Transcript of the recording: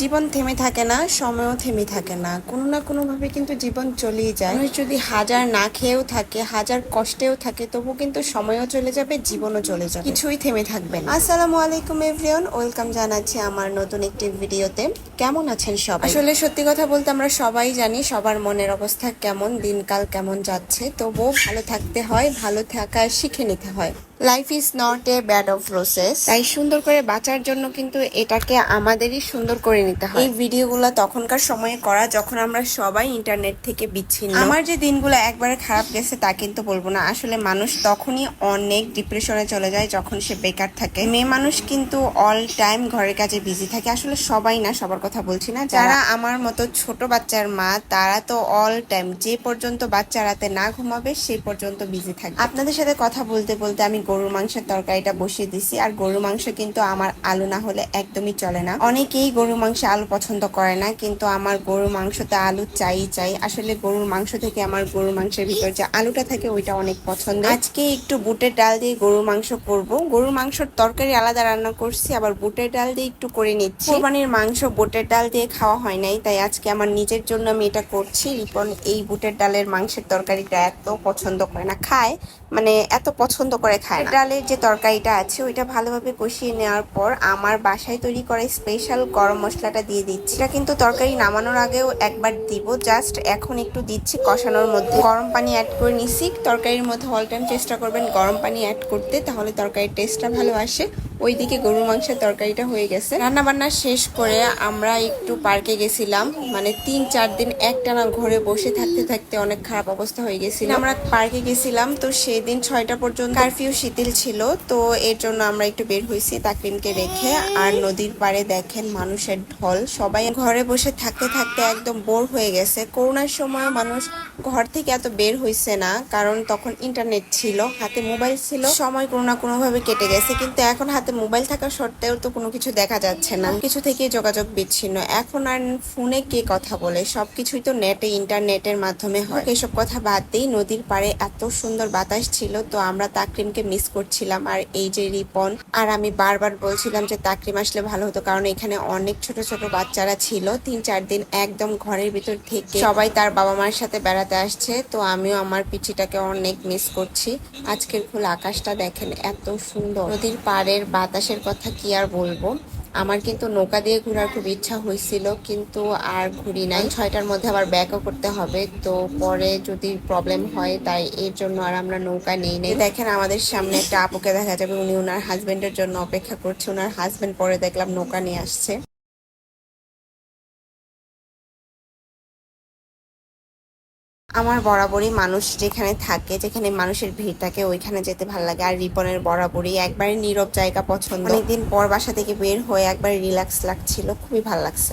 জীবন থেমে থাকে না, সময়ও থেমে থাকে না। কোনো না কোনোভাবে কিন্তু জীবন চলেই যায়। মানুষ যদি হাজার না খেয়েও থাকে, হাজার কষ্টেও থাকে তবু কিন্তু সময়ও চলে যাবে, জীবনও চলে যাবে। কিছুই থেমে থাকবে না। আসসালামু আলাইকুম এভরিওয়ান ওয়েলকাম জানাচ্ছি আমার নতুন একটি ভিডিওতে। কেমন আছেন সবাই? আসলে সত্যি কথা বলতে আমরা সবাই জানি সবার মনের অবস্থা কেমন, দিনকাল কেমন যাচ্ছে। তবুও ভালো থাকতে হয়, ভালো থাকা শিখে নিতে হয়। Life is not a bad of process তাই সুন্দর করে বাঁচার জন্য কিন্তু এটাকে আমাদেরই সুন্দর করে নিতে হয়। এই ভিডিওগুলো তখনকার সময়ে করা যখন আমরা সবাই ইন্টারনেট থেকে বিচ্ছিন্ন। আমার যে দিনগুলো একবারে খারাপ গেছে তা কিন্তু বলব না। আসলে মানুষ তখনই অনেক ডিপ্রেশনে চলে যায় যখন সে বেকার থাকে। মেয়ে মানুষ কিন্তু অল টাইম ঘরের কাজে বিজি থাকে। আসলে সবাই না সবার কথা বলছি না। যারা আমার মতো ছোট বাচ্চার মা তারা তো অল টাইম যে পর্যন্ত বাচ্চা রাতে না ঘুমাবে সেই পর্যন্ত বিজি থাকে। আপনাদের সাথে কথা বলতে বলতে আমি গরুর মাংসের তরকারিটা বসিয়ে দিছি। আর গরুর মাংস কিন্তু আমার আলু না হলে একদমই চলে না। অনেকেই গরুর মাংসে আলু পছন্দ করে না, কিন্তু আমার গরুর মাংসতে আলু চাই চাই। আসলে গরুর মাংস থেকে আমার গরুর মাংসের ভিতর যে আলুটা থাকে, ওইটা অনেক পছন্দ আজকে একটু বুটের ডাল দিয়ে গরুর মাংস করব। গরুর মাংসর তরকারি আলাদা রান্না করছি, আবার বুটের ডাল দিয়ে একটু করে নিচ্ছি। কোরবানির মাংস বুটের ডাল দিয়ে খাওয়া হয় নাই, তাই আজকে আমার নিজের জন্য আমি এটা করছি। রিপন এই বুটের ডালের মাংসের তরকারিটা এত পছন্দ করে না, খায়। মানে এত পছন্দ করে খায় না ডালের যে তরকারিটা আছে, ওইটা ভালোভাবে কষিয়ে নেওয়ার পর আমার বাসায় তৈরি করা স্পেশাল গরম মশলাটা দিয়ে দিচ্ছি। এটা কিন্তু তরকারি নামানোর আগেও একবার দিব জাস্ট এখন একটু দিচ্ছি কষানোর মধ্যে। গরম পানি অ্যাড করে নিছি, তরকারির মধ্যে অল টাইম চেষ্টা করবেন গরম পানি অ্যাড করতে, তাহলে তরকারির টেস্টটা ভালো আসে। ওইদিকে গরুর মাংসের তরকারিটা হয়ে গেছে। রান্না বান্না শেষ করে আমরা একটু পার্কে গেছিলাম। মানে তিন, চার দিন একটানা ঘরে বসে থাকতে থাকতে অনেক খারাপ অবস্থা হয়ে গেছিল। আমরা পার্কে গেছিলাম, তো সেই দিন ছয়টা পর্যন্ত কারফিউ শিথিল ছিল। তো এর জন্য আমরা একটু বের হয়েছি তাকরিমকে রেখে। আর নদীর পাড়ে দেখেন মানুষের ঢল। সবাই ঘরে বসে থাকতে থাকতে একদম বোর হয়ে গেছে। করোনার সময় মানুষ ঘর থেকে এত বের হয়েছে না, কারণ তখন ইন্টারনেট ছিল, হাতে মোবাইল ছিল। সময় কোনো না কোনোভাবে কেটে গেছে, কিন্তু এখন হাতে মোবাইল থাকা সত্ত্বেও তো কোনো কিছু দেখা যাচ্ছে না। কিছু থেকে যোগাযোগ বিচ্ছিন্ন। এখন আর ফোনে কে কথা বলে? সবকিছুই তো নেটে, ইন্টারনেটের মাধ্যমে হয়। এসব কথা বাদ দিই, নদীর পাড়ে এত সুন্দর বাতাস ছিল তো আমরা তাকরিমকে মিস করছিলাম। আর এই যে রিপন, আর আমি বারবার বলছিলাম যে তাকরিম আসলে ভালো হতো, কারণ এখানে অনেক ছোট ছোট বাচ্চারা ছিল। তিন চার দিন একদম ঘরের ভিতর থেকে সবাই তার বাবা মার সাথে বেড়াতে আসছে, তো আমিও আমার পিচিটাকে অনেক মিস করছি। আজকের খোলা আকাশটা দেখেন, এত সুন্দর। নদীর পাড়ের বাতাসের কথা কি আর বলব? আমার কিন্তু নৌকা দিয়ে ঘোরার খুব ইচ্ছা হয়েছিল, কিন্তু আর ঘুরি নাই। ছয়টার মধ্যে আবার ব্যাকও করতে হবে, তো পরে যদি প্রবলেম হয়, তাই এর জন্য আর আমরা নৌকা নেই নেই। দেখেন আমাদের সামনে একটা আপুকে দেখা যাবে, উনি ওনার হাজব্যান্ডের জন্য অপেক্ষা করছে ওনার হাজব্যান্ড পরে দেখলাম নৌকা নিয়ে আসছে। আমার বরাবরই মানুষ যেখানে থাকে, যেখানে মানুষের ভিড় থাকে, ওইখানে যেতে ভালো লাগে। আর রিপনের বরাবরই একবারে নীরব জায়গা পছন্দ। অনেকদিন পর বাসা থেকে বের হয়ে একবার রিল্যাক্স লাগছিল, খুবই ভালো লাগছে।